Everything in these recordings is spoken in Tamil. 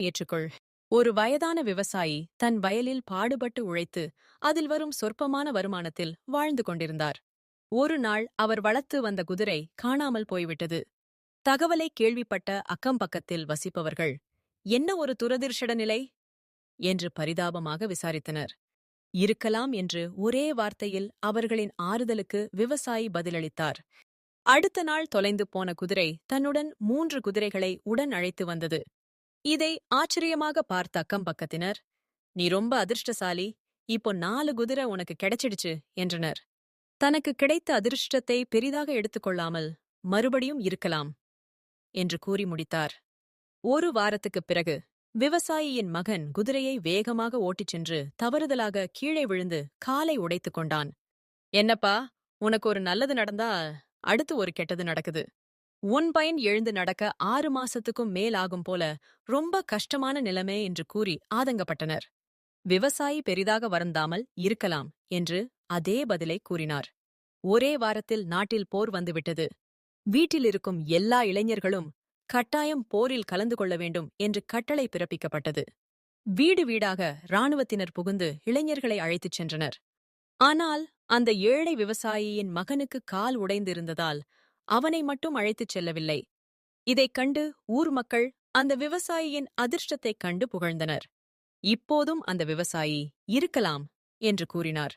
ஏற்றுக்கொள். ஒரு வயதான விவசாயி தன் வயலில் பாடுபட்டு உழைத்து அதில் வரும் சொற்பமான வருமானத்தில் வாழ்ந்து கொண்டிருந்தார். ஒரு நாள் அவர் வளர்த்து வந்த குதிரை காணாமல் போய்விட்டது. தகவலை கேள்விப்பட்ட அக்கம்பக்கத்தில் வசிப்பவர்கள் என்ன ஒரு துரதிர்ஷட நிலை? என்று பரிதாபமாக விசாரித்தனர். இருக்கலாம் என்று ஒரே வார்த்தையில் அவர்களின் ஆறுதலுக்கு விவசாயி பதிலளித்தார். அடுத்த நாள் தொலைந்து போன குதிரை தன்னுடன் மூன்று குதிரைகளை உடன் அழைத்து வந்தது. இதை ஆச்சரியமாக பார்த்த அக்கம் பக்கத்தினர் நீ ரொம்ப அதிர்ஷ்டசாலி இப்போ நாலு குதிரை உனக்கு கிடைச்சிடுச்சு என்றனர். தனக்கு கிடைத்த அதிர்ஷ்டத்தை பெரிதாக எடுத்துக்கொள்ளாமல் மறுபடியும் இருக்கலாம் என்று கூறி முடித்தார். ஒரு வாரத்துக்குப் பிறகு விவசாயியின் மகன் குதிரையை வேகமாக ஓட்டிச் சென்று தவறுதலாக கீழே விழுந்து காலை உடைத்துக் கொண்டான். என்னப்பா உனக்கு ஒரு நல்லது நடந்தா அடுத்து ஒரு கெட்டது நடக்குது. உன் பையன் எழுந்து நடக்க ஆறு மாசத்துக்கும் மேல் ஆகும் போல ரொம்ப கஷ்டமான நிலைமை என்று கூறி ஆதங்கப்பட்டனர். விவசாயி பெரிதாக வருந்தாமல் இருக்கலாம் என்று அதே பதிலை கூறினார். ஒரே வாரத்தில் நாட்டில் போர் வந்துவிட்டது வீட்டில் இருக்கும் எல்லா இளைஞர்களும் கட்டாயம் போரில் கலந்து கொள்ள வேண்டும் என்று கட்டளை பிறப்பிக்கப்பட்டது. வீடு வீடாக இராணுவத்தினர் புகுந்து இளைஞர்களை அழைத்துச் சென்றனர். ஆனால் அந்த ஏழை விவசாயியின் மகனுக்கு கால் உடைந்திருந்ததால் அவனை மட்டும் அழைத்துச் செல்லவில்லை. இதைக் கண்டு ஊர் மக்கள் அந்த விவசாயியின் அதிர்ஷ்டத்தைக் கண்டு புகழ்ந்தனர். இப்போதும் அந்த விவசாயி இருக்கலாம் என்று கூறினார்.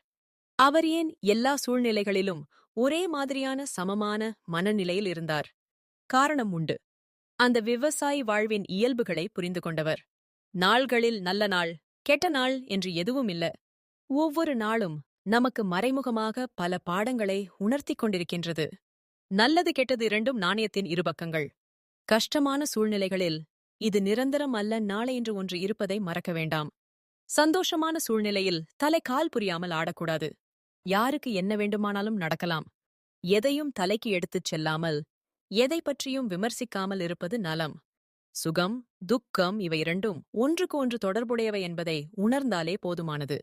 அவர் ஏன் எல்லா சூழ்நிலைகளிலும் ஒரே மாதிரியான சமமான மனநிலையில் இருந்தார்? காரணம் உண்டு. அந்த விவசாயி வாழ்வின் இயல்புகளை புரிந்து கொண்டவர். நாள்களில் நல்ல நாள் கெட்ட நாள் என்று எதுவும் இல்ல. ஒவ்வொரு நாளும் நமக்கு மறைமுகமாக பல பாடங்களை உணர்த்திக் கொண்டிருக்கின்றது. நல்லது கெட்டது இரண்டும் நாணயத்தின் இருபக்கங்கள் கஷ்டமான சூழ்நிலைகளில் இது நிரந்தரம் அல்ல நாளை என்று ஒன்று இருப்பதை மறக்க வேண்டாம். சந்தோஷமான சூழ்நிலையில் தலை கால் புரியாமல் ஆடக்கூடாது. யாருக்கு என்ன வேண்டுமானாலும் நடக்கலாம். எதையும் தலைக்கு எடுத்துச் செல்லாமல் எதை பற்றியும் விமர்சிக்காமல் இருப்பது நலம். சுகம் துக்கம் இவை இரண்டும் ஒன்றுக்கு ஒன்று தொடர்புடையவை என்பதை உணர்ந்தாலே போதுமானது.